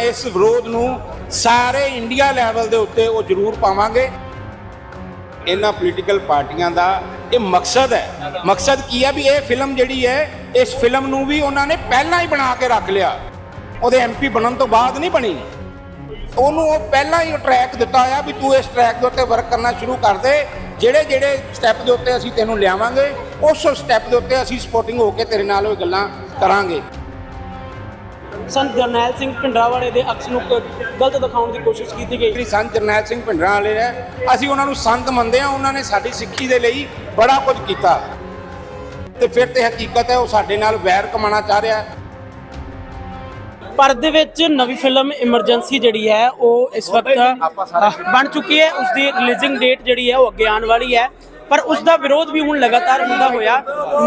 ਇਸ ਵਿਰੋਧ ਨੂੰ ਸਾਰੇ ਇੰਡੀਆ ਲੈਵਲ ਦੇ ਉੱਤੇ ਉਹ ਜ਼ਰੂਰ ਪਾਵਾਂਗੇ। ਇਹਨਾਂ ਪੋਲੀਟੀਕਲ ਪਾਰਟੀਆਂ ਦਾ ਇਹ ਮਕਸਦ ਹੈ। ਮਕਸਦ ਕੀ ਹੈ ਵੀ ਇਹ ਫਿਲਮ ਜਿਹੜੀ ਹੈ, ਇਸ ਫਿਲਮ ਨੂੰ ਵੀ ਉਹਨਾਂ ਨੇ ਪਹਿਲਾਂ ਹੀ ਬਣਾ ਕੇ ਰੱਖ ਲਿਆ। ਉਹਦੇ ਐਮਪੀ ਬਣਨ ਤੋਂ ਬਾਅਦ ਨਹੀਂ ਬਣੀ। ਉਹਨੂੰ ਉਹ ਪਹਿਲਾਂ ਹੀ ਟਰੈਕ ਦਿੱਤਾ ਹੋਇਆ ਵੀ ਤੂੰ ਇਸ ਟਰੈਕ ਦੇ ਉੱਤੇ ਵਰਕ ਕਰਨਾ ਸ਼ੁਰੂ ਕਰ ਦੇ। ਜਿਹੜੇ ਜਿਹੜੇ ਸਟੈਪ ਦੇ ਉੱਤੇ ਅਸੀਂ ਤੈਨੂੰ ਲਿਆਵਾਂਗੇ, ਉਸ ਸਟੈਪ ਦੇ ਉੱਤੇ ਅਸੀਂ ਸਪੋਰਟਿੰਗ ਹੋ ਕੇ ਤੇਰੇ ਨਾਲ ਉਹ ਗੱਲਾਂ ਕਰਾਂਗੇ। ਸੰਤ ਜਰਨੈਲ ਸਿੰਘ ਪਿੰਡਰਾਵਾਲੇ ਦੇ ਅਕਸ ਨੂੰ ਗਲਤ ਦਿਖਾਉਣ ਦੀ ਕੋਸ਼ਿਸ਼ ਕੀਤੀ ਗਈ। ਜਿਹੜੀ ਸੰਤ ਜਰਨੈਲ ਸਿੰਘ ਭਿੰਡਰਾਂ ਵਾਲੇ ਹੈ ਅਸੀਂ ਉਹਨਾਂ ਨੂੰ ਸੰਤ ਮੰਨਦੇ ਹਾਂ ਉਹਨਾਂ ਨੇ ਸਾਡੀ ਸਿੱਖੀ ਦੇ ਲਈ ਬੜਾ ਕੁਝ ਕੀਤਾ। ਤੇ ਫਿਰ ਤੇ ਹਕੀਕਤ ਹੈ ਉਹ ਸਾਡੇ ਨਾਲ ਵੈਰ ਕਮਾਣਾ ਚਾਹ ਰਿਹਾ ਹੈ। ਭਾਰਤ ਦੇ ਵਿੱਚ ਨਵੀਂ ਫਿਲਮ ਇਮਰਜੈਂਸੀ ਜਿਹੜੀ ਹੈ ਉਹ ਇਸ ਵਕਤ ਬਣ ਚੁੱਕੀ ਹੈ। ਉਸ ਦੀ ਰਿਲੀਜ਼ਿੰਗ ਡੇਟ ਜਿਹੜੀ ਹੈ ਉਹ ਅੱਗੇ ਆਉਣ ਵਾਲੀ ਹੈ। ਪਰ ਉਸ ਦਾ ਵਿਰੋਧ ਵੀ ਹੁਣ ਲਗਾਤਾਰ ਹੁੰਦਾ ਹੋਇਆ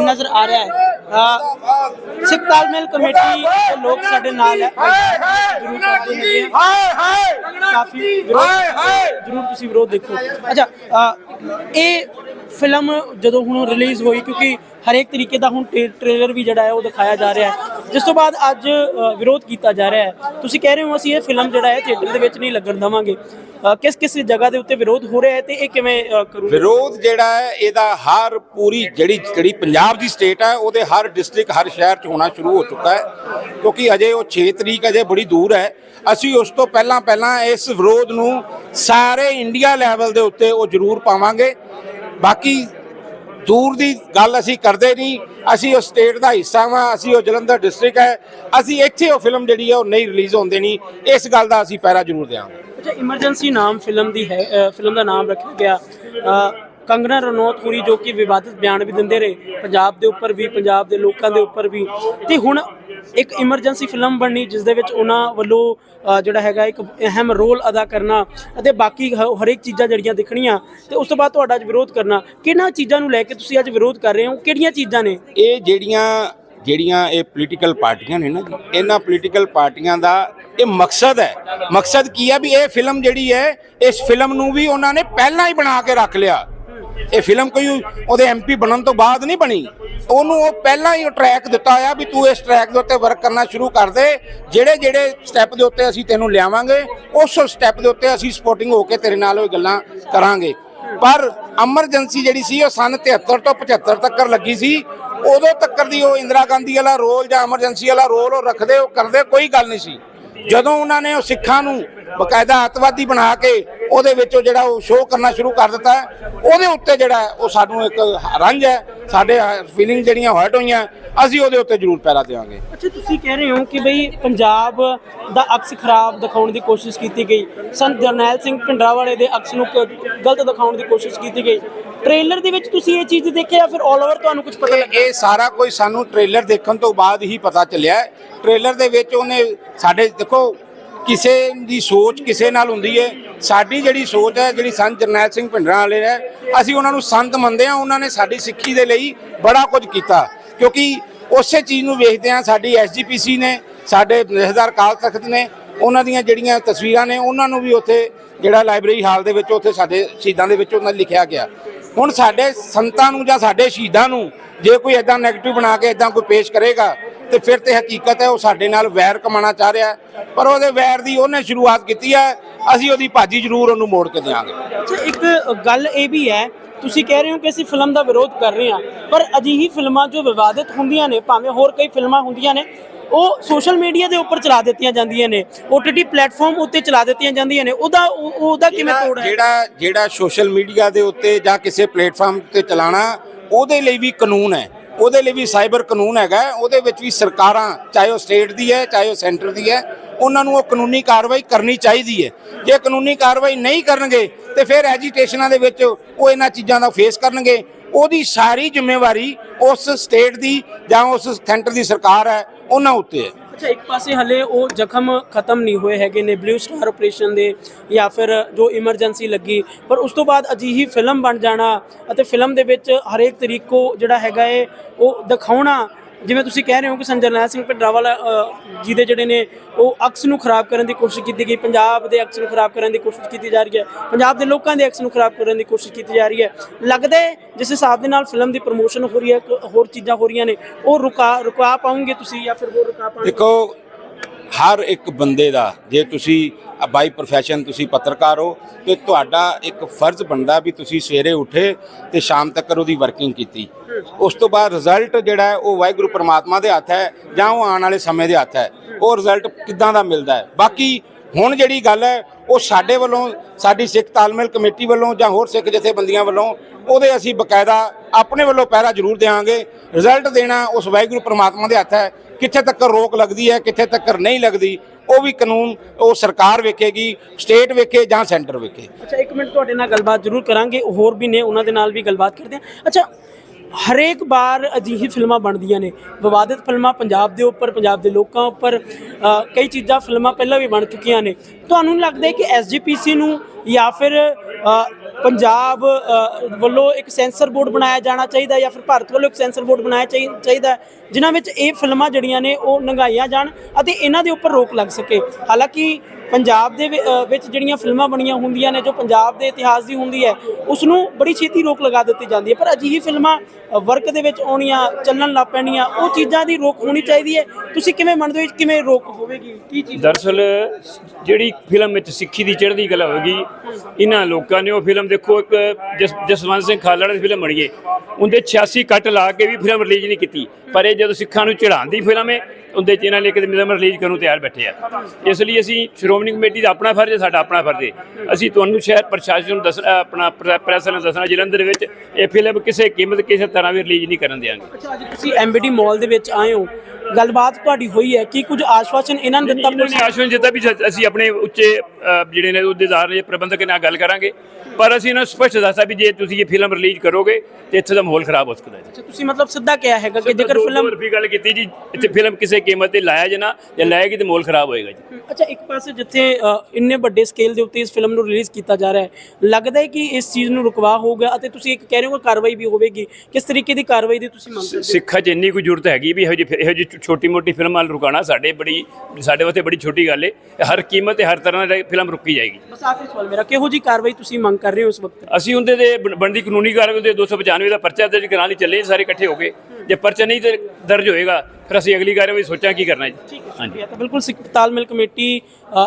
ਨਜ਼ਰ ਆ ਰਿਹਾ ਹੈ। ਸਿੱਖ ਤਾਲਮੇਲ ਕਮੇਟੀ ਦੇ ਲੋਕ ਸਾਡੇ ਨਾਲ ਹੈ। ਜ਼ਰੂਰ ਕਰਦੇ ਆ। ਕਾਫੀ ਜ਼ਰੂਰ ਤੁਸੀਂ ਵਿਰੋਧ ਦੇਖੋ। ਅੱਛਾ ਇਹ ਫਿਲਮ ਜਦੋਂ ਹੁਣ ਰਿਲੀਜ਼ ਹੋਈ ਕਿਉਂਕਿ ਹਰੇਕ ਤਰੀਕੇ ਦਾ ਹੁਣ ਟ੍ਰੇਲਰ ਵੀ ਜਿਹੜਾ ਹੈ ਉਹ ਦਿਖਾਇਆ ਜਾ ਰਿਹਾ ਹੈ। ਜਿਸ ਤੋਂ ਬਾਅਦ ਅੱਜ ਵਿਰੋਧ ਕੀਤਾ ਜਾ ਰਿਹਾ ਹੈ। ਤੁਸੀਂ ਕਹਿ ਰਹੇ ਹੋ ਅਸੀਂ ਇਹ ਫਿਲਮ ਜਿਹੜਾ ਹੈ ਥੀਏਟਰ ਦੇ ਵਿੱਚ ਨਹੀਂ ਲੱਗਣ ਦਵਾਂਗੇ। ਕਿਸ ਕਿਸ ਜਗ੍ਹਾ ਦੇ ਉੱਤੇ ਵਿਰੋਧ ਹੋ ਰਿਹਾ ਹੈ ਤੇ ਇਹ ਕਿਵੇਂ ਅ, ਵਿਰੋਧ ਜਿਹੜਾ ਹੈ ਇਹਦਾ ਹਰ ਪੂਰੀ ਜਿਹੜੀ ਜਿਹੜੀ ਪੰਜਾਬ ਦੀ ਸਟੇਟ ਹੈ ਉਹਦੇ ਹਰ ਡਿਸਟ੍ਰਿਕਟ ਹਰ ਸ਼ਹਿਰ 'ਚ ਹੋਣਾ ਸ਼ੁਰੂ ਹੋ ਚੁੱਕਾ ਹੈ। ਕਿਉਂਕਿ ਅਜੇ ਉਹ 6 ਤਰੀਕ ਅਜੇ ਬੜੀ ਦੂਰ ਹੈ। ਅਸੀਂ ਉਸ ਤੋਂ ਪਹਿਲਾਂ ਪਹਿਲਾਂ ਇਸ ਵਿਰੋਧ ਨੂੰ ਸਾਰੇ ਇੰਡੀਆ ਲੈਵਲ ਦੇ ਉੱਤੇ ਉਹ ਜ਼ਰੂਰ ਪਾਵਾਂਗੇ। ਬਾਕੀ ਦੂਰ ਦੀ ਗੱਲ ਅਸੀਂ ਕਰਦੇ ਨਹੀਂ। ਅਸੀਂ ਉਹ ਸਟੇਟ ਦਾ ਹਿੱਸਾ ਵਾਂ, ਅਸੀਂ ਉਹ ਜਲੰਧਰ ਡਿਸਟ੍ਰਿਕਟ ਹੈ। ਅਸੀਂ ਇੱਥੇ ਉਹ ਫਿਲਮ ਜਿਹੜੀ ਹੈ ਉਹ ਨਹੀਂ ਰਿਲੀਜ਼ ਹੋਣ ਦੇਣੀ ਇਸ ਗੱਲ ਦਾ ਅਸੀਂ ਪੈਰਾ ਜ਼ਰੂਰ ਦੇਵਾਂਗੇ ਅੱਛਾ ਇਮਰਜੈਂਸੀ ਨਾਮ ਫਿਲਮ ਦੀ ਹੈ ਫਿਲਮ ਦਾ ਨਾਮ ਰੱਖਿਆ ਗਿਆ। ਕੰਗਨਾ ਰਣੌਤ ਹੁਰੀ ਜੋ ਕਿ ਵਿਵਾਦਿਤ ਬਿਆਨ ਵੀ ਦਿੰਦੇ ਰਹੇ, ਪੰਜਾਬ ਦੇ ਉੱਪਰ ਵੀ, ਪੰਜਾਬ ਦੇ ਲੋਕਾਂ ਦੇ ਉੱਪਰ ਵੀ। ਤੇ ਹੁਣ ਇੱਕ ਇਮਰਜੈਂਸੀ ਫਿਲਮ ਬਣਨੀ, ਜਿਸ ਦੇ ਵਿੱਚ ਉਹਨਾਂ ਵੱਲੋਂ ਜਿਹੜਾ ਹੈਗਾ ਇੱਕ ਅਹਿਮ ਰੋਲ ਅਦਾ ਕਰਨਾ ਅਤੇ ਬਾਕੀ ਹ- ਹਰੇਕ ਚੀਜ਼ਾਂ ਜਿਹੜੀਆਂ ਦਿਖਣੀਆਂ, ਤੇ ਉਸ ਤੋਂ ਬਾਅਦ ਤੁਹਾਡਾ ਅੱਜ ਵਿਰੋਧ ਕਰਨਾ। ਕਿਹਨਾਂ ਚੀਜ਼ਾਂ ਨੂੰ ਲੈ ਕੇ ਤੁਸੀਂ ਅੱਜ ਵਿਰੋਧ ਕਰ ਰਹੇ ਹੋ? ਕਿਹੜੀਆਂ ਚੀਜ਼ਾਂ ਨੇ? ਇਹ ਜਿਹੜੀਆਂ ਜਿਹੜੀਆਂ ਇਹ ਪੋਲੀਟੀਕਲ ਪਾਰਟੀਆਂ ਨੇ ਨਾ ਇਹਨਾਂ ਪੋਲੀਟੀਕਲ ਪਾਰਟੀਆਂ ਦਾ ਇਹ ਮਕਸਦ ਹੈ। ਮਕਸਦ ਕੀ ਹੈ ਵੀ ਇਹ ਫਿਲਮ ਜਿਹੜੀ ਹੈ, ਇਸ ਫਿਲਮ ਨੂੰ ਵੀ ਉਹਨਾਂ ਨੇ ਪਹਿਲਾਂ ਹੀ ਬਣਾ ਕੇ ਰੱਖ ਲਿਆ। ਇਹ ਫਿਲਮ ਕੋਈ ਉਹਦੇ ਐਮਪੀ ਬਣਨ ਤੋਂ ਬਾਅਦ ਨਹੀਂ ਬਣੀ। ਉਹਨੂੰ ਉਹ ਪਹਿਲਾਂ ਹੀ ਟਰੈਕ ਦਿੱਤਾ ਹੋਇਆ ਵੀ ਤੂੰ ਇਸ ਟਰੈਕ ਦੇ ਉੱਤੇ ਵਰਕ ਕਰਨਾ ਸ਼ੁਰੂ ਕਰ ਦੇ। ਜਿਹੜੇ ਜਿਹੜੇ ਸਟੈਪ ਦੇ ਉੱਤੇ ਅਸੀਂ ਤੈਨੂੰ ਲਿਆਵਾਂਗੇ, ਉਸ ਸਟੈਪ ਦੇ ਉੱਤੇ ਅਸੀਂ ਸਪੋਰਟਿੰਗ ਹੋ ਕੇ ਤੇਰੇ ਨਾਲ ਉਹ ਗੱਲਾਂ ਕਰਾਂਗੇ। ਪਰ ਐਮਰਜੈਂਸੀ ਜਿਹੜੀ ਸੀ, ਉਹ ਸਨ 73 ਤੋਂ 75 ਤੱਕ ਲੱਗੀ ਸੀ। ਉਦੋਂ ਤੱਕ ਦੀ ਉਹ ਇੰਦਰਾ ਗਾਂਧੀ ਵਾਲਾ ਰੋਲ ਜਾਂ ਐਮਰਜੈਂਸੀ ਵਾਲਾ ਰੋਲ ਉਹ ਰੱਖਦੇ, ਉਹ ਕਰਦੇ, ਕੋਈ ਗੱਲ ਨਹੀਂ ਸੀ। ਜਦੋਂ ਉਹਨਾਂ ਨੇ ਉਹ ਸਿੱਖਾਂ ਨੂੰ ਬਕਾਇਦਾ ਅੱਤਵਾਦੀ ਬਣਾ ਕੇ ਉਹਦੇ ਵਿੱਚ ਉਹ ਜਿਹੜਾ ਉਹ ਸ਼ੋਅ ਕਰਨਾ ਸ਼ੁਰੂ ਕਰ ਦਿੱਤਾ ਉਹਦੇ ਉੱਤੇ ਜਿਹੜਾ ਉਹ ਸਾਨੂੰ ਇੱਕ ਰੰਜ ਹੈ, ਸਾਡੇ ਫੀਲਿੰਗ ਜਿਹੜੀਆਂ ਹਰਟ ਹੋਈਆਂ, ਅਸੀਂ ਉਹਦੇ ਉੱਤੇ ਜ਼ਰੂਰ ਪੈਰਾ ਦੇਵਾਂਗੇ। ਅੱਛਾ, ਤੁਸੀਂ ਕਹਿ ਰਹੇ ਹੋ ਕਿ ਬਈ ਪੰਜਾਬ ਦਾ ਅਕਸ ਖਰਾਬ ਦਿਖਾਉਣ ਦੀ ਕੋਸ਼ਿਸ਼ ਕੀਤੀ ਗਈ। ਸੰਤ ਜਰਨੈਲ ਸਿੰਘ ਪਿੰਡਰਾਵਾਲੇ ਦੇ ਅਕਸ ਨੂੰ ਗਲਤ ਦਿਖਾਉਣ ਦੀ ਕੋਸ਼ਿਸ਼ ਕੀਤੀ ਗਈ। ਟ੍ਰੇਲਰ ਦੇ ਵਿੱਚ ਤੁਸੀਂ ਇਹ ਚੀਜ਼ ਦੇਖਿਆ ਜਾਂ ਫਿਰ ਆਲ ਓਵਰ ਤੁਹਾਨੂੰ ਕੁਝ ਪਤਾ ਇਹ ਲੱਗਾ ਇਹ ਸਾਰਾ ਕੁਝ ਸਾਨੂੰ ਟ੍ਰੇਲਰ ਦੇਖਣ ਤੋਂ ਬਾਅਦ ਹੀ ਪਤਾ ਚੱਲਿਆ ਟ੍ਰੇਲਰ ਦੇ ਵਿੱਚ ਉਹਨੇ ਸਾਡੇ ਦੇਖੋ ਕਿਸੇ ਦੀ ਸੋਚ ਕਿਸੇ ਨਾਲ ਹੁੰਦੀ ਹੈ। ਸਾਡੀ ਜਿਹੜੀ ਸੋਚ ਹੈ ਜਿਹੜੀ ਸੰਤ ਜਰਨੈਲ ਸਿੰਘ ਭਿੰਡਰਾਂ ਵਾਲੇ ਹੈ ਅਸੀਂ ਉਹਨਾਂ ਨੂੰ ਸੰਤ ਮੰਨਦੇ ਹਾਂ। ਉਹਨਾਂ ਨੇ ਸਾਡੀ ਸਿੱਖੀ ਦੇ ਲਈ ਬੜਾ ਕੁਝ ਕੀਤਾ। ਕਿਉਂਕਿ ਉਸੇ ਚੀਜ਼ ਨੂੰ ਵੇਖਦੇ ਹਾਂ ਸਾਡੀ ਐਸਜੀਪੀਸੀ ਨੇ ਸਾਡੇ ਜਥੇਦਾਰ ਕਾਲ ਤਖਤ ਨੇ ਉਹਨਾਂ ਦੀਆਂ ਜਿਹੜੀਆਂ ਤਸਵੀਰਾਂ ਨੇ ਉਹਨਾਂ ਨੂੰ ਵੀ ਉੱਥੇ ਜਿਹੜਾ ਲਾਇਬ੍ਰੇਰੀ ਹਾਲ ਦੇ ਵਿੱਚ ਉੱਥੇ ਸਾਡੇ ਸ਼ਹੀਦਾਂ ਦੇ ਵਿੱਚ ਉਹਨਾਂ ਨੇ ਲਿਖਿਆ ਗਿਆ। ਹੁਣ ਸਾਡੇ ਸੰਤਾਂ ਨੂੰ ਜਾਂ ਸਾਡੇ ਸ਼ਹੀਦਾਂ ਨੂੰ ਜੇ ਕੋਈ ਐਦਾਂ 네ਗੇਟਿਵ ਬਣਾ ਕੇ ਐਦਾਂ ਕੋਈ ਪੇਸ਼ ਕਰੇਗਾ, ਤੇ ਫਿਰ ਤੇ ਹਕੀਕਤ ਹੈ ਉਹ ਸਾਡੇ ਨਾਲ ਵੈਰ ਕਮਾਣਾ ਚਾਹ ਰਿਹਾ ਪਰ ਉਹਦੇ ਵੈਰ ਦੀ ਉਹਨੇ ਸ਼ੁਰੂਆਤ ਕੀਤੀ ਹੈ, ਅਸੀਂ ਉਹਦੀ ਭਾਜੀ ਜ਼ਰੂਰ ਉਹਨੂੰ ਮੋੜ ਕੇ ਦੇਵਾਂਗੇ ਅੱਛਾ, ਇੱਕ ਗੱਲ ਇਹ ਵੀ ਹੈ ਤੁਸੀਂ ਕਹਿ ਰਹੇ ਹੋ ਕਿ ਅਸੀਂ ਫਿਲਮ ਦਾ ਵਿਰੋਧ ਕਰ ਰਹੇ ਹਾਂ ਪਰ ਅਜਿਹੀ ਫਿਲਮਾਂ ਜੋ ਵਿਵਾਦਿਤ ਹੁੰਦੀਆਂ ਨੇ ਭਾਵੇਂ ਹੋਰ ਕਈ ਫਿਲਮਾਂ ਹੁੰਦੀਆਂ ਨੇ ਉਹ ਸੋਸ਼ਲ ਮੀਡੀਆ ਦੇ ਉੱਪਰ ਚਲਾ ਦਿੱਤੀਆਂ ਜਾਂਦੀਆਂ ਨੇ OTT ਪਲੇਟਫਾਰਮ ਉੱਤੇ ਚਲਾ ਦਿੱਤੀਆਂ ਜਾਂਦੀਆਂ ਨੇ ਉਹਦਾ ਉਹ- ਉਹਦਾ ਕਿਵੇਂ ਤੋੜ ਹੈ? ਜਿਹੜਾ ਜਿਹੜਾ ਸੋਸ਼ਲ ਮੀਡੀਆ ਦੇ ਉੱਤੇ ਜਾਂ ਕਿਸੇ ਪਲੇਟਫਾਰਮ ਤੇ ਚਲਾਣਾ ਉਹਦੇ ਲਈ ਵੀ ਕਾਨੂੰਨ ਹੈ। ਉਹਦੇ ਲਈ ਵੀ ਸਾਈਬਰ ਕਾਨੂੰਨ ਹੈਗਾ ਉਹਦੇ ਵਿੱਚ ਵੀ ਸਰਕਾਰਾਂ, ਚਾਹੇ ਉਹ ਸਟੇਟ ਦੀ ਹੈ, ਚਾਹੇ ਉਹ ਸੈਂਟਰ ਦੀ ਹੈ, ਉਹਨਾਂ ਨੂੰ ਉਹ ਕਾਨੂੰਨੀ ਕਾਰਵਾਈ ਕਰਨੀ ਚਾਹੀਦੀ ਹੈ। ਜੇ ਕਾਨੂੰਨੀ ਕਾਰਵਾਈ ਨਹੀਂ ਕਰਨਗੇ, ਤੇ ਫਿਰ ਐਜੀਟੇਸ਼ਨਾਂ ਦੇ ਵਿੱਚ ਉਹ ਇਹਨਾਂ ਚੀਜ਼ਾਂ ਦਾ ਫੇਸ ਕਰਨਗੇ। ਉਹਦੀ ਸਾਰੀ ਜ਼ਿੰਮੇਵਾਰੀ ਉਸ ਸਟੇਟ ਦੀ ਜਾਂ ਉਸ ਸੈਂਟਰ ਦੀ ਸਰਕਾਰ ਹੈ, ਉਹਨਾਂ ਉੱਤੇ ਹੈ। ਅੱਛਾ, ਇੱਕ ਪਾਸੇ ਹਲੇ ਉਹ ਜ਼ਖਮ ਖਤਮ ਨਹੀਂ ਹੋਏ ਹੈਗੇ ਨੇ, ਬਲੂ ਸਟਾਰ ਆਪਰੇਸ਼ਨ ਦੇ ਜਾਂ ਫਿਰ ਜੋ ਇਮਰਜੈਂਸੀ ਲੱਗੀ, ਪਰ ਉਸ ਤੋਂ ਬਾਅਦ ਅਜਿਹੀ ਫਿਲਮ ਬਣ ਜਾਣਾ ਅਤੇ ਫਿਲਮ ਦੇ ਵਿੱਚ ਹਰੇਕ ਤਰੀਕੋ ਜਿਹੜਾ ਹੈਗਾ ਏ, ਉਹ ਦਿਖਾਉਣਾ ਜਿਵੇਂ ਤੁਸੀਂ ਕਹਿ ਰਹੇ ਹੋ ਕਿ ਸੰਜਰਨੈਲ ਸਿੰਘ ਭਿੰਡਰਾਵਾਲਾ ਜੀ ਦੇ ਜਿਹੜੇ ਨੇ, ਉਹ ਅਕਸ ਨੂੰ ਖਰਾਬ ਕਰਨ ਦੀ ਕੋਸ਼ਿਸ਼ ਕੀਤੀ ਗਈ, ਪੰਜਾਬ ਦੇ ਅਕਸ ਨੂੰ ਖਰਾਬ ਕਰਨ ਦੀ ਕੋਸ਼ਿਸ਼ ਕੀਤੀ ਜਾ ਰਹੀ ਹੈ, ਪੰਜਾਬ ਦੇ ਲੋਕਾਂ ਦੇ ਅਕਸ ਨੂੰ ਖਰਾਬ ਕਰਨ ਦੀ ਕੋਸ਼ਿਸ਼ ਕੀਤੀ ਜਾ ਰਹੀ ਹੈ। ਲੱਗਦਾ ਜਿਸ ਹਿਸਾਬ ਦੇ ਨਾਲ ਫਿਲਮ ਦੀ ਪ੍ਰੋਮੋਸ਼ਨ ਹੋ ਰਹੀ ਹੈ ਕ- ਹੋਰ ਚੀਜ਼ਾਂ ਹੋ ਰਹੀਆਂ ਨੇ, ਉਹ ਰੁਕਾ ਰੁਕਾ ਪਾਉਂਗੇ ਤੁਸੀਂ ਜਾਂ ਫਿਰ ਹੋਰ ਰੁਕਾ ਪਾਉਂਗੇ? ਦੇਖੋ ਹਰ ਇੱਕ ਬੰਦੇ ਦਾ, ਜੇ ਤੁਸੀਂ ਬਾਈ ਪ੍ਰੋਫੈਸ਼ਨ ਤੁਸੀਂ ਪੱਤਰਕਾਰ ਹੋ, ਤੇ ਤੁਹਾਡਾ ਇੱਕ ਫਰਜ਼ ਬਣਦਾ ਵੀ ਤੁਸੀਂ ਸਵੇਰੇ ਉੱਠੇ ਤੇ ਸ਼ਾਮ ਤੱਕ ਉਹਦੀ ਵਰਕਿੰਗ ਕੀਤੀ। ਉਸ ਤੋਂ ਬਾਅਦ ਰਿਜ਼ਲਟ ਜਿਹੜਾ ਉਹ ਵਾਹਿਗੁਰੂ ਪ੍ਰਮਾਤਮਾ ਦੇ ਹੱਥ ਹੈ ਜਾਂ ਉਹ ਆਉਣ ਵਾਲੇ ਸਮੇਂ ਦੇ ਹੱਥ ਹੈ। ਉਹ ਰਿਜ਼ਲਟ ਕਿੱਦਾਂ ਦਾ ਮਿਲਦਾ ਹੈ? ਬਾਕੀ ਹੁਣ ਜਿਹੜੀ ਗੱਲ ਹੈ, ਉਹ ਸਾਡੇ ਵੱਲੋਂ, ਸਾਡੀ ਸਿੱਖ ਤਾਲਮੇਲ ਕਮੇਟੀ ਵੱਲੋਂ ਜਾਂ ਹੋਰ ਸਿੱਖ ਜਥੇਬੰਦੀਆਂ ਵੱਲੋਂ, ਉਹਦੇ ਅਸੀਂ ਬਕਾਇਦਾ ਆਪਣੇ ਵੱਲੋਂ ਪਹਿਰਾ ਜ਼ਰੂਰ ਦੇਵਾਂਗੇ ਰਿਜ਼ਲਟ ਦੇਣਾ ਉਸ ਵਾਹਿਗੁਰੂ ਪ੍ਰਮਾਤਮਾ ਦੇ ਹੱਥ ਹੈ। ਕਿੱਥੇ ਤੱਕ ਰੋਕ ਲੱਗਦੀ ਹੈ, ਕਿੱਥੇ ਤੱਕ ਨਹੀਂ ਲੱਗਦੀ, ਉਹ ਵੀ ਕਾਨੂੰਨ ਉਹ ਸਰਕਾਰ ਵੇਖੇਗੀ ਸਟੇਟ ਵੇਖੇ ਜਾਂ ਸੈਂਟਰ ਵੇਖੇ। ਅੱਛਾ, ਇੱਕ ਮਿੰਟ ਤੁਹਾਡੇ ਨਾਲ ਗੱਲਬਾਤ ਜ਼ਰੂਰ ਕਰਾਂਗੇ। ਹੋਰ ਵੀ ਨੇ, ਉਹਨਾਂ ਦੇ ਨਾਲ ਵੀ ਗੱਲਬਾਤ ਕਰਦੇ ਹਾਂ। ਅੱਛਾ ਹਰੇਕ ਵਾਰ ਅਜਿਹੀ ਫਿਲਮਾਂ ਬਣਦੀਆਂ ਨੇ। ਵਿਵਾਦਿਤ ਫਿਲਮਾਂ ਪੰਜਾਬ ਦੇ ਉੱਪਰ ਪੰਜਾਬ ਦੇ ਲੋਕਾਂ ਉੱਪਰ ਕਈ ਚੀਜ਼ਾਂ ਫਿਲਮਾਂ ਪਹਿਲਾਂ ਵੀ ਬਣ ਚੁੱਕੀਆਂ ਨੇ। ਤੁਹਾਨੂੰ ਨਹੀਂ ਲੱਗਦਾ ਕਿ ਐਸਜੀਪੀਸੀ ਨੂੰ ਜਾਂ ਫਿਰ ਪੰਜਾਬ ਵੱਲੋਂ ਇੱਕ ਸੈਂਸਰ ਬੋਰਡ ਬਣਾਇਆ ਜਾਣਾ ਚਾਹੀਦਾ ਜਾਂ ਫਿਰ ਭਾਰਤ ਵੱਲੋਂ ਇੱਕ ਸੈਂਸਰ ਬੋਰਡ ਬਣਾਇਆ ਚਾਹੀ- ਚਾਹੀਦਾ ਹੈ, ਜਿਨ੍ਹਾਂ ਵਿੱਚ ਇਹ ਫਿਲਮਾਂ ਜਿਹੜੀਆਂ ਨੇ ਉਹ ਨੰਗਾਈਆਂ ਜਾਣ ਅਤੇ ਇਹਨਾਂ ਦੇ ਉੱਪਰ ਰੋਕ ਲੱਗ ਸਕੇ। ਹਾਲਾਂਕਿ ਪੰਜਾਬ ਦੇ ਵਿੱਚ ਜਿਹੜੀਆਂ ਫਿਲਮਾਂ ਬਣੀਆਂ ਹੁੰਦੀਆਂ ਨੇ, ਜੋ ਪੰਜਾਬ ਦੇ ਇਤਿਹਾਸ ਦੀ ਹੁੰਦੀ ਹੈ ਉਸ ਨੂੰ ਬੜੀ ਛੇਤੀ ਰੋਕ ਲਗਾ ਦਿੱਤੀ ਜਾਂਦੀ ਹੈ। ਪਰ ਅਜਿਹੀ ਫਿਲਮਾਂ ਵਰਕ ਦੇ ਵਿੱਚ ਆਉਣੀਆਂ, ਚੱਲਣ ਲੱਗ ਪੈਣੀਆਂ, ਉਹ ਚੀਜ਼ਾਂ ਦੀ ਰੋਕ ਹੋਣੀ ਚਾਹੀਦੀ ਹੈ। ਤੁਸੀਂ ਕਿਵੇਂ ਮੰਨਦੇ ਹੋ ਕਿਵੇਂ ਰੋਕ ਹੋਵੇਗੀ? ਕੀ ਚੀਜ਼? ਦਰਅਸਲ, ਜਿਹੜੀ ਫਿਲਮ ਵਿੱਚ ਸਿੱਖੀ ਦੀ ਚੜ੍ਹਦੀ ਕਲਾ ਹੋਵੇਗੀ ਇਹਨਾਂ ਲੋਕਾਂ ਨੇ ਉਹ ਫਿਲਮ ਦੇਖੋ, ਇੱਕ ਜਸ, ਜਸਵੰਤ ਸਿੰਘ ਖਾਲੜਾ ਦੀ ਫਿਲਮ ਬਣੀ ਏ ਉਹਦੇ 86 ਕੱਟ ਲਾ ਕੇ ਵੀ ਫਿਲਮ ਰਿਲੀਜ਼ ਨਹੀਂ ਕੀਤੀ। ਪਰ ਇਹ ਜਦੋਂ ਸਿੱਖਾਂ ਨੂੰ ਚੜ੍ਹਾਉਣ ਦੀ ਫਿਲਮ ਹੈ, ਉਹਦੇ ਚ ਇਹਨਾਂ ਨੇ ਇੱਕ ਫਿਲਮ ਰਿਲੀਜ਼ ਕਰਨ ਨੂੰ ਤਿਆਰ ਬੈਠੇ ਆ। ਇਸ ਲਈ ਅਸੀਂ ਸ਼੍ਰੋਮਣੀ ਕਮੇਟੀ ਦਾ ਆਪਣਾ ਫਰਜ਼ ਹੈ ਸਾਡਾ ਆਪਣਾ ਫਰਜ਼ ਹੈ। ਅਸੀਂ ਤੁਹਾਨੂੰ ਸ਼ਹਿਰ ਪ੍ਰਸ਼ਾਸਨ ਨੂੰ ਦੱਸਣਾ ਆਪਣਾ ਪ੍ਰੈ- ਪ੍ਰੈਸ ਨੂੰ ਦੱਸਣਾ ਜਲੰਧਰ ਵਿੱਚ ਇਹ ਫਿਲਮ ਕਿਸੇ ਕੀਮਤ ਕਿਸੇ ਤਰ੍ਹਾਂ ਵੀ ਰਿਲੀਜ਼ ਨਹੀਂ ਕਰਨ ਦਿਆਂਗੇ। ਅੱਛਾ ਅੱਜ ਤੁਸੀਂ ਐਮਬੀਡੀ ਮਾਲ ਦੇ ਵਿੱਚ ਆਏ ਹੋ। ਗੱਲਬਾਤ ਤੁਹਾਡੀ ਹੋਈ ਹੈ ਕਿ ਕੁਝ ਆਸ਼ਵਾਸਨ ਇਹਨਾਂ ਨੇ ਦਿੱਤਾ ਨੇ ਆਸ਼ਵਾਸਨ ਦਿੱਤਾ ਵੀ ਅਸੀਂ ਆਪਣੇ ਉੱਚੇ ਜਿਹੜੇ ਨੇ ਅਹੁਦੇਦਾਰ ਨੇ ਪ੍ਰਬੰਧਕ ਨਾਲ ਗੱਲ ਕਰਾਂਗੇ। ਪਰ ਅਸੀਂ ਇਹਨਾਂ ਨੂੰ ਸਪਸ਼ਟ ਦੱਸਿਆ ਵੀ ਜੇ ਤੁਸੀਂ ਇਹ ਫਿਲਮ ਰਿਲੀਜ਼ ਕਰੋਗੇ ਤੇ ਇੱਥੇ ਦਾ ਮਾਹੌਲ ਖਰਾਬ ਹੋ ਸਕਦਾ ਹੈ ਅੱਛਾ ਤੁਸੀਂ ਮਤਲਬ ਸਿੱਧਾ ਕਿਹਾ ਹੈਗਾ ਕਿ ਜੇਕਰ ਫਿਲਮ ਵੀ ਗੱਲ ਕੀਤੀ ਜੀ ਇੱਥੇ ਫਿਲਮ ਕਿਸੇ ਕੀਮਤ ਤੇ ਲਾਇਆ ਜੇ ਨਾ ਜੇ ਲਾਏਗੀ ਤੇ ਮਾਹੌਲ ਖਰਾਬ ਹੋਏਗਾ ਜੀ। ਅੱਛਾ ਇੱਕ ਪਾਸੇ ਜਿੱਥੇ ਇੰਨੇ ਵੱਡੇ ਸਕੇਲ ਦੇ ਉੱਤੇ ਇਸ ਫਿਲਮ ਨੂੰ ਰਿਲੀਜ਼ ਕੀਤਾ ਜਾ ਰਿਹਾ ਹੈ ਲੱਗਦਾ ਹੈ ਕਿ ਇਸ ਚੀਜ਼ ਨੂੰ ਰੁਕਵਾ ਹੋਊਗਾ ਅਤੇ ਤੁਸੀਂ ਇੱਕ ਕਹਿ ਰਹੇ ਹੋ ਕਾਰਵਾਈ ਵੀ ਹੋਵੇਗੀ। ਕਿਸ ਤਰੀਕੇ ਦੀ ਕਾਰਵਾਈ ਦੀ ਤੁਸੀਂ ਮੰਗ ਕਰਦੇ ਹੋ? ਸਿੱਖਾਂ 'ਚ ਇੰਨੀ ਕੋਈ ਜ਼ਰੂਰਤ ਹੈਗੀ ਵੀ ਇਹੋ ਜਿਹੀ ਇਹੋ ਜਿਹੀ ਛੋਟੀ ਮੋਟੀ ਫਿਲਮਾਂ ਨੂੰ ਰੁਕਾਉਣਾ ਸਾਡੇ ਬੜੀ ਸਾਡੇ ਵਾਸਤੇ ਬੜੀ ਛੋਟੀ ਗੱਲ ਹੈ ਹਰ ਕੀਮਤ ਤੇ ਹਰ ਤਰ੍ਹਾਂ ਦੀ ਫਿਲਮ ਰੁਕੀ ਜਾਏਗੀ। ਬਸ ਆਖਰੀ ਸਵਾਲ ਮੇਰਾ ਕਿਹੋ ਜੀ ਕਾਰਵਾਈ ਤੁਸੀਂ ਮੰਗ ਕਰ ਰਹੇ ਹੋ ਇਸ ਵਕਤ? ਅਸੀਂ ਉਹਦੇ ਦੇ ਬਣ- ਬਣਦੀ ਕਾਨੂੰਨੀ ਕਾਰਵਾਈ ਦੇ 295 ਦਾ ਪਰਚਾ ਦਰਜ ਕਰਾਉਣ ਲਈ ਚੱਲੇ ਸਾਰੇ ਇਕੱਠੇ ਹੋ ਕੇ। ਜੇ ਪਰਚਾ ਨਹੀਂ ਤੇ ਦਰਜ ਹੋਏਗਾ ਫਿਰ ਅਸੀਂ ਅਗਲੀ ਕਾਰਵਾਈ ਸੋਚਾਂ ਕੀ ਕਰਨਾ ਜੀ। ਹਾਂਜੀ। ਤਾਂ ਬਿਲਕੁਲ ਸਿੱਖ ਤਾਲਮੇਲ ਕਮੇਟੀ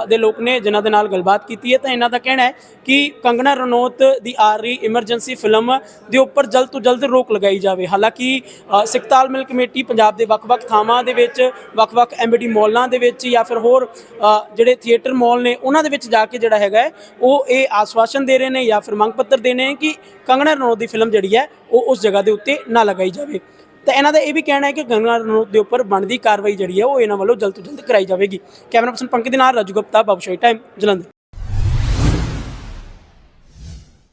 ਦੇ ਲੋਕ ਨੇ ਜਿਨ੍ਹਾਂ ਦੇ ਨਾਲ ਗੱਲਬਾਤ ਕੀਤੀ ਹੈ। ਤਾਂ ਇਹਨਾਂ ਦਾ ਕਹਿਣਾ ਹੈ ਕਿ ਕੰਗਣਾ ਰਣੌਤ ਦੀ ਆ ਰਹੀ ਇਮਰਜੈਂਸੀ ਫਿਲਮ ਦੇ ਉੱਪਰ ਜਲਦ ਤੋਂ ਜਲਦ ਰੋਕ ਲਗਾਈ ਜਾਵੇ। ਹਾਲਾਂਕਿ ਸਿੱਖ ਤਾਲਮੇਲ ਕਮੇਟੀ ਪੰਜਾਬ ਦੇ ਵੱਖ-ਵੱਖ ਥਾਵਾਂ ਦੇ ਵਿੱਚ ਵੱਖ-ਵੱਖ ਐਮਬੀਡੀ ਮਾਲਾਂ ਦੇ ਵਿੱਚ ਜਾਂ ਫਿਰ ਹੋਰ ਜਿਹੜੇ ਥੀਏਟਰ ਮਾਲ ਨੇ ਉਹਨਾਂ ਦੇ ਵਿੱਚ ਜਾ ਕੇ ਜਿਹੜਾ ਹੈਗਾ ਉਹ ਇਹ ਆਸ਼ਵਾਸਨ ਦੇ ਰਹੇ ਨੇ ਜਾਂ ਫਿਰ ਮੰਗ ਪੱਤਰ ਦੇ ਨੇ ਕਿ ਕੰਗਣਾ ਰਣੌਤ ਦੀ ਫਿਲਮ ਜਿਹੜੀ ਹੈ ਉਹ ਉਸ ਜਗ੍ਹਾ ਦੇ ਉੱਤੇ ਨਾ ਲਗਾਈ ਜਾਵੇ। ਤਾਂ ਇਹਨਾਂ ਦਾ ਇਹ ਵੀ ਕਹਿਣਾ ਹੈ ਕਿ ਗੰਗਾ ਰਣੌਤ ਦੇ ਉੱਪਰ ਬਣਦੀ ਕਾਰਵਾਈ ਜਿਹੜੀ ਹੈ ਉਹ ਇਹਨਾਂ ਵੱਲੋਂ ਜਲਦ ਤੋਂ ਜਲਦ ਕਰਾਈ ਜਾਵੇਗੀ। ਕੈਮਰਾ ਪਰਸਨ ਪੰਕਜ ਦੇ ਨਾਲ ਰਾਜੂ ਗੁਪਤਾ ਬਾਬੂਸ਼ਾਹੀ ਟਾਈਮ ਜਲੰਧਰ।